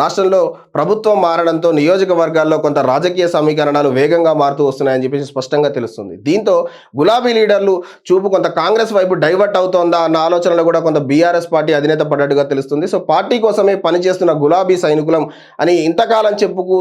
రాష్ట్రంలో ప్రభుత్వం మారడంతో నియోజకవర్గాల్లో కొంత రాజకీయ సమీకరణాలు వేగంగా మారుతూ వస్తున్నాయని చెప్పేసి స్పష్టంగా తెలుస్తుంది. దీంతో గులాబీ లీడర్లు చూపు కొంత కాంగ్రెస్ వైపు డైవర్ట్ అవుతోందా అన్న ఆలోచనలో కూడా కొంత బీఆర్ఎస్ పార్టీ అధినేత పడ్డట్టుగా తెలుస్తుంది. సో పార్టీ కోసమే పనిచేస్తున్న గులాబీ సైనికులం అని ఇంతకాలం చెప్పుకు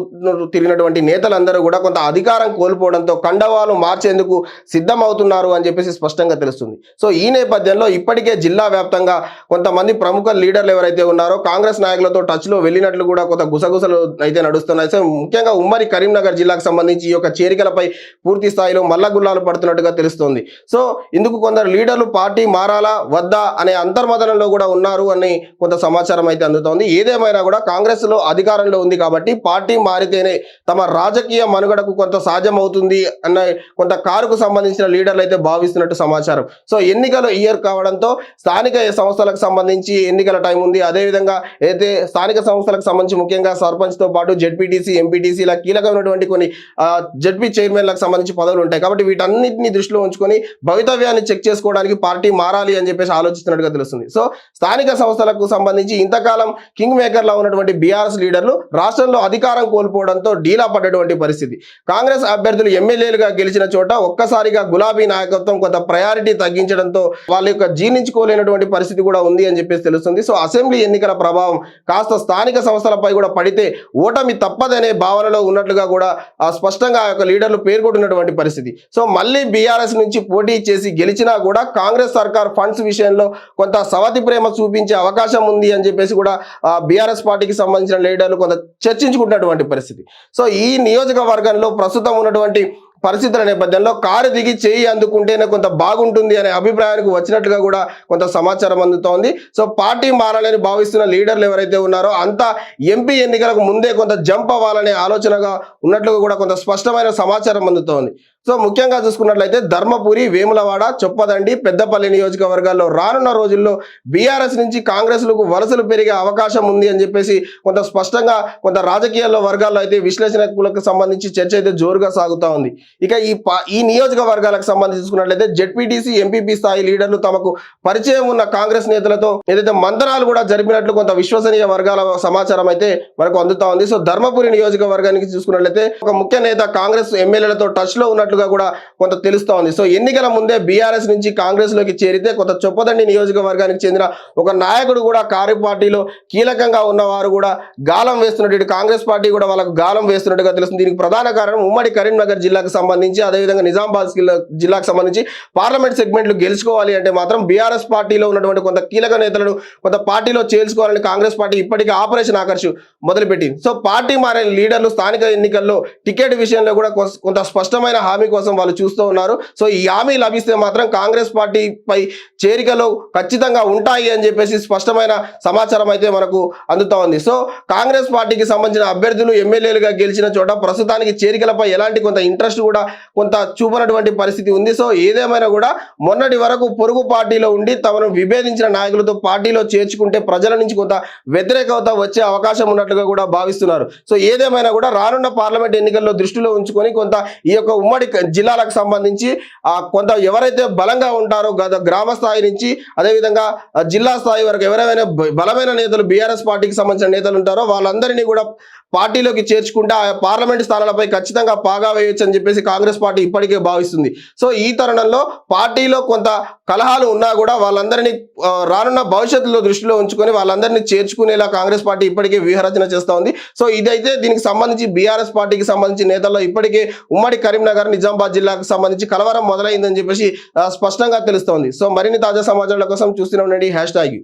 తిరిగినటువంటి నేతలందరూ కూడా కొంత అధికారం కోల్పోవడంతో కండవాలు మార్చేందుకు సిద్ధమవుతున్నారు అని చెప్పేసి స్పష్టంగా తెలుస్తుంది. సో ఈ నేపథ్యంలో ఇప్పటికే జిల్లా వ్యాప్తంగా కొంతమంది ప్రముఖ లీడర్లు ఎవరైతే ఉన్నారో కాంగ్రెస్ నాయకులతో టచ్లో వెళ్ళినట్లు కూడా కొంత గుసగుసలు అయితే నడుస్తున్నాయి. సో ముఖ్యంగా ఉమ్మడి కరీంనగర్ జిల్లాకు సంబంధించి ఈ యొక్క చేరికలపై పూర్తి స్థాయిలో మల్లగుల్లాలు పడుతున్నట్టుగా తెలుస్తోంది. సో ఇందుకు కొందరు లీడర్లు పార్టీ మారాలా వద్దా అనే అంతర్మదనంలో కూడా ఉన్నారు అని కొంత సమాచారం అయితే అందుతోంది. ఏదేమైనా కూడా కాంగ్రెస్లో అధికారంలో ఉంది కాబట్టి పార్టీ మారితేనే తమ రాజకీయ మనుగడకు కొంత సాధ్యం అవుతుంది అన్న కొంత కారుకు సంబంధించిన లీడర్లు అయితే భావిస్తున్నట్టు సమాచారం. సో ఎన్నికలు ఇయర్ కావడంతో స్థానిక సంస్థలకు సంబంధించి ఎన్నికల టైం ఉంది. అదేవిధంగా అయితే స్థానిక సంస్థలకు సంబంధించి ముఖ్యంగా సర్పంచ్తో పాటు జడ్పీటీసీ ఎంపీటీసీ ఇలా కీలకమైనటువంటి కొన్ని జడ్పీ చైర్మన్లకు సంబంధించి పదవులు ఉంటాయి. కాబట్టి వీటన్నిటిని దృష్టిలో ఉంచుకొని భవితవ్యాన్ని చెక్ చేసుకోవడానికి పార్టీ మారాలి అని చెప్పేసి ఆలోచిస్తున్నట్టుగా తెలుస్తుంది. సో స్థానిక సంస్థలకు సంబంధించి ఇంతకాలం కింగ్ మేకర్లో ఉన్నటువంటి బీఆర్ఎస్ లీడర్లు రాష్ట్రంలో అధికారం కోల్పోవడంతో డీలా పడ్డటువంటి పరిస్థితి. కాంగ్రెస్ అభ్యర్థులు ఎమ్మెల్యేలుగా గెలిచిన చోట ఒక్కసారిగా గులాబీ నాయకత్వం కొంత ప్రయారిటీ తగ్గించడంతో వాళ్ళ యొక్క జీర్ణించుకోలేనటువంటి పరిస్థితి కూడా ఉంది అని చెప్పేసి తెలుస్తుంది. సో అసెంబ్లీ ఎన్నికల ప్రభావం కాస్త స్థానిక సంస్థ సంస్థలపై కూడా పడితే ఓటమి తప్పదనే భావనలో ఉన్నట్లుగా కూడా స్పష్టంగా ఆ యొక్క లీడర్లు పేర్కొంటున్నటువంటి పరిస్థితి. సో మళ్ళీ బీఆర్ఎస్ నుంచి పోటీ చేసి గెలిచినా కూడా కాంగ్రెస్ సర్కార్ ఫండ్స్ విషయంలో కొంత సవతి ప్రేమ చూపించే అవకాశం ఉంది అని చెప్పేసి కూడా బీఆర్ఎస్ పార్టీకి సంబంధించిన లీడర్లు కొంత చర్చించుకుంటున్నటువంటి పరిస్థితి. సో ఈ నియోజకవర్గంలో ప్రస్తుతం ఉన్నటువంటి పరిస్థితుల నేపథ్యంలో కారు దిగి చేయి అందుకుంటేనే కొంత బాగుంటుంది అనే అభిప్రాయానికి వచ్చినట్లుగా కూడా కొంత సమాచారం అందుతోంది. సో పార్టీ మారాలని భావిస్తున్న లీడర్లు ఎవరైతే ఉన్నారో అంతా ఎంపీ ఎన్నికలకు ముందే కొంత జంప్ అవ్వాలనే ఆలోచనగా ఉన్నట్లుగా కూడా కొంత స్పష్టమైన సమాచారం అందుతోంది. సో ముఖ్యంగా చూసుకున్నట్లయితే ధర్మపురి వేములవాడ చొప్పదండి పెద్దపల్లి నియోజకవర్గాల్లో రానున్న రోజుల్లో బీఆర్ఎస్ నుంచి కాంగ్రెస్లకు వలసలు పెరిగే అవకాశం ఉంది అని చెప్పేసి కొంత స్పష్టంగా కొంత రాజకీయాల్లో వర్గాల్లో అయితే విశ్లేషణకులకు సంబంధించి చర్చ అయితే జోరుగా సాగుతా ఉంది. ఇక ఈ ఈ నియోజకవర్గాలకు సంబంధించి చూసుకున్నట్లయితే జెడ్పీటీసీ ఎంపీపీ స్థాయి లీడర్లు తమకు పరిచయం ఉన్న కాంగ్రెస్ నేతలతో ఏదైతే మంతనాలు కూడా జరిపినట్లు కొంత విశ్వసనీయ వర్గాల సమాచారం అయితే మనకు అందుతా ఉంది. సో ధర్మపురి నియోజకవర్గానికి చూసుకున్నట్లయితే ఒక ముఖ్య నేత కాంగ్రెస్ ఎమ్మెల్యేలతో టచ్లో ఉన్నట్లుగా కూడా కొంత తెలుస్తా ఉంది. సో ఎన్నికల ముందే బీఆర్ఎస్ నుంచి కాంగ్రెస్లోకి చేరితే కొంత చొప్పదండి నియోజకవర్గానికి చెందిన ఒక నాయకుడు కూడా కారు పార్టీలో కీలకంగా ఉన్నవారు కూడా గాలం వేస్తున్నట్టు కాంగ్రెస్ పార్టీ కూడా వాళ్ళకు గాలం వేస్తున్నట్టుగా తెలుస్తుంది. దీనికి ప్రధాన కారణం ఉమ్మడి కరీంనగర్ జిల్లాకు సంబంధించి అదేవిధంగా నిజామాబాద్ జిల్లాకు సంబంధించి పార్లమెంట్ సెగ్మెంట్లు గెలుచుకోవాలి అంటే మాత్రం బీఆర్ఎస్ పార్టీలో ఉన్నటువంటి కొంత కీలక నేతలను కొంత పార్టీలో చేర్చుకోవాలని కాంగ్రెస్ పార్టీ ఇప్పటికే ఆపరేషన్ ఆకర్షు మొదలుపెట్టింది. సో పార్టీ మారే లీడర్లు స్థానిక ఎన్నికల్లో టికెట్ విషయంలో కూడా కొంత స్పష్టమైన హామీ హామీ కోసం వాళ్ళు చూస్తూ ఉన్నారు. సో ఈ హామీ లభిస్తే మాత్రం కాంగ్రెస్ పార్టీపై చేరికలు ఖచ్చితంగా ఉంటాయి అని చెప్పేసి స్పష్టమైన సమాచారం అయితే మనకు అందుతా ఉంది. సో కాంగ్రెస్ పార్టీకి సంబంధించిన అభ్యర్థులు ఎమ్మెల్యేలుగా గెలిచిన చోట ప్రస్తుతానికి చేరికలపై ఎలాంటి కొంత ఇంట్రెస్ట్ కూడా కొంత చూపనటువంటి పరిస్థితి ఉంది. సో ఏదేమైనా కూడా మొన్నటి వరకు పొరుగు పార్టీలో ఉండి తమను విభేదించిన నాయకులతో పార్టీలో చేర్చుకుంటే ప్రజల నుంచి కొంత వ్యతిరేకత వచ్చే అవకాశం ఉన్నట్లుగా కూడా భావిస్తున్నారు. సో ఏదేమైనా కూడా రానున్న పార్లమెంట్ ఎన్నికల్లో దృష్టిలో ఉంచుకొని కొంత ఈ యొక్క ఉమ్మడి జిల్లాలకు సంబంధించి ఆ కొంత ఎవరైతే బలంగా ఉంటారో గత గ్రామ స్థాయి నుంచి అదేవిధంగా జిల్లా స్థాయి వరకు ఎవరైనా బలమైన నేతలు బీఆర్ఎస్ పార్టీకి సంబంధించిన నేతలు ఉంటారో వాళ్ళందరినీ కూడా పార్టీలోకి చేర్చుకుంటే ఆ పార్లమెంట్ స్థానాలపై ఖచ్చితంగా పాగా వేయొచ్చు అని చెప్పేసి కాంగ్రెస్ పార్టీ ఇప్పటికే భావిస్తుంది. సో ఈ తరుణంలో పార్టీలో కొంత కలహాలు ఉన్నా కూడా వాళ్ళందరినీ రానున్న భవిష్యత్తులో దృష్టిలో ఉంచుకొని వాళ్ళందరినీ చేర్చుకునేలా కాంగ్రెస్ పార్టీ ఇప్పటికే వ్యూహరచన చేస్తూ ఉంది. సో ఇదైతే దీనికి సంబంధించి బీఆర్ఎస్ పార్టీకి సంబంధించి నేతల్లో ఇప్పటికే ఉమ్మడి కరీంనగర్ నిజామాబాద్ జిల్లాకు సంబంధించి కలవరం మొదలైందని చెప్పేసి స్పష్టంగా తెలుస్తోంది. సో మరిన్ని తాజా సమాచారాల కోసం చూస్తూనే ఉండండి హ్యాష్ ట్యాగ్